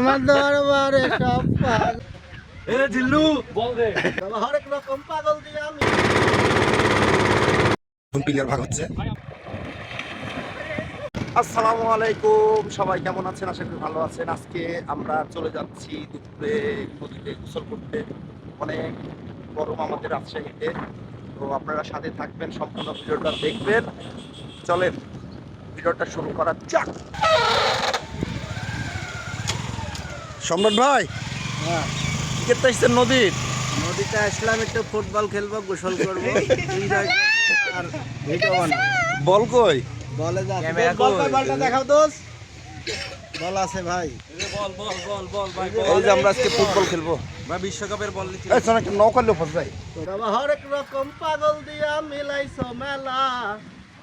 আমার দরবারে সব পাগল। এ জিল্লু! বল দে হরেক রকম পাগল দিয়ে আমি। প্লেয়ার ভাগ হচ্ছে? আসসালামু আলাইকুম সবাই কেমন আছেন? আশা করি ভালো আছেন। আজকে আমরা চলে যাচ্ছি দুপুরে নদীতে গোসল করতে। অনেক গরম আমাদের রাজশাহীতে। তো আপনারা সাথে থাকবেন সম্পূর্ণ ভিডিওটা দেখবেন। চলেন ভিডিওটা শুরু করা যাক। সম্রাট ভাই? হ্যাঁ। টিকিট আসছেন নদীর। নদীতে আসলাম একটু ফুটবল খেলব গোসল করব আর ভিডিও বানাবো। বল কই? বলে যা বল বলটা দেখাও দোষ বল আছে ভাই। বল বল বল বল ভাই এই আমরা আজকে ফুটবল খেলব। ভাই বিশ্বকাপের বল নিচ্ছি এই শোনো একটা নৌকা লিও ভাই। হরেক রকম পাগল দিয়া মিলাইছো মেলা।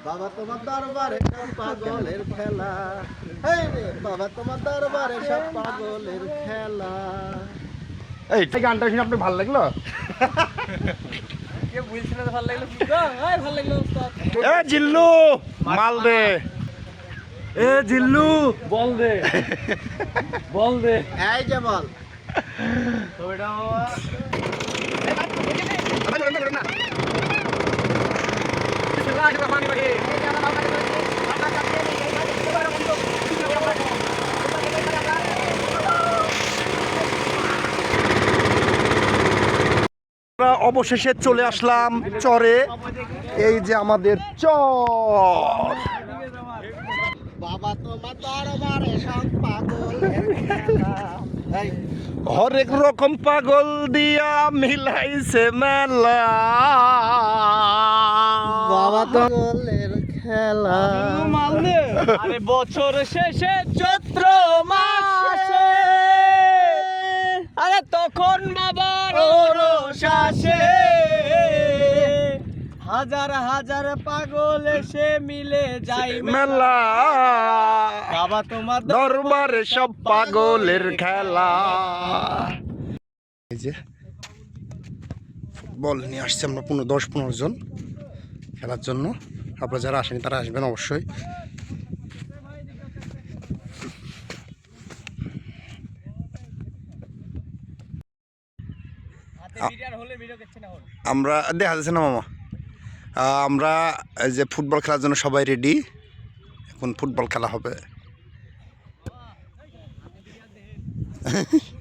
বাবা তোমার দরবারে সব পাগলের খেলা এই রে বাবা তোমার দরবারে সব পাগলের খেলা এই এই গানটা শুনে আপনার ভালো লাগল কে বলছিল ভালো লাগল এই ভালো লাগল এ জিল্লু মাল দে এ জিল্লু বল দে বল দে এই যে বল তো এটা আমরা অবশেষে চলে আসলাম চরে। এই যে আমাদের চর। বাবা হরেক রকম পাগল দিয়া মিলাইছে মেলা। পাগলের খেলা। আরে বছর শেষে চৈত্র মাসে। আরে তখন বাবার ওরস আসে। হাজার হাজার পাগল এসে মিলে যাই মেলা। বাবা তোমার দরবারে সব পাগলের খেলা। এই যে ফুটবল নিয়ে আসছে আমরা পনেরো দশ পনেরো জন। খেলার জন্য। আপনারা যারা আসেনি তারা আসবেন অবশ্যই। আমরা দেখা যাচ্ছে না মামা। আমরা যে ফুটবল খেলার জন্য সবাই রেডি এখন ফুটবল খেলা হবে।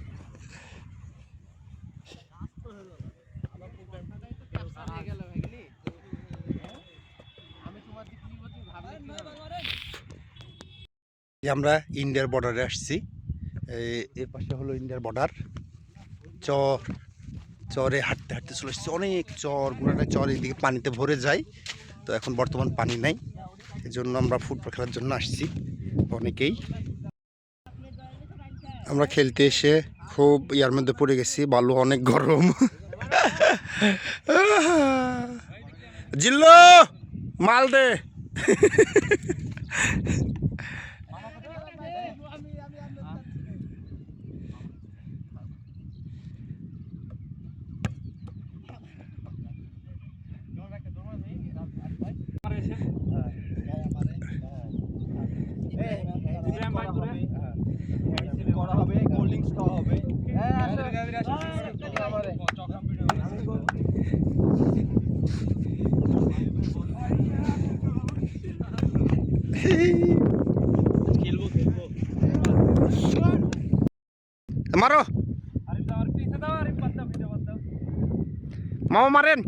আমরা ইন্ডিয়ার বর্ডারে আসছি। এর পাশে হলো ইন্ডিয়ার বর্ডার চর, চরে হাঁটতে হাঁটতে চলে এসেছি। অনেক চর, গোড়াটা চর এদিকে পানিতে ভরে যায়। তো এখন বর্তমান পানি নাই। এই জন্য আমরা ফুটবল খেলার জন্য আসছি অনেকেই। আমরা খেলতে এসে খুব ইয়ার মধ্যে পড়ে গেছি। বালু অনেক গরম। জিল্লো, মাল দে। খাওয়া হবে। খেলব খেলব মারো। মামা মারেন।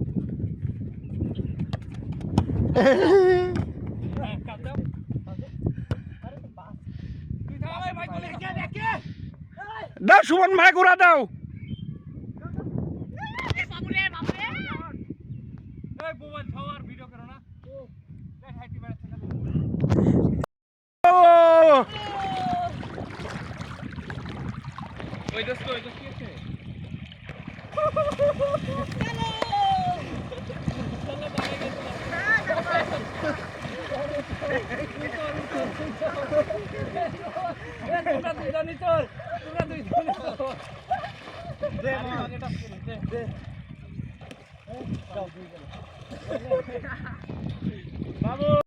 দাও সুমন ভাই ঘোরা দাও। চল বাবু।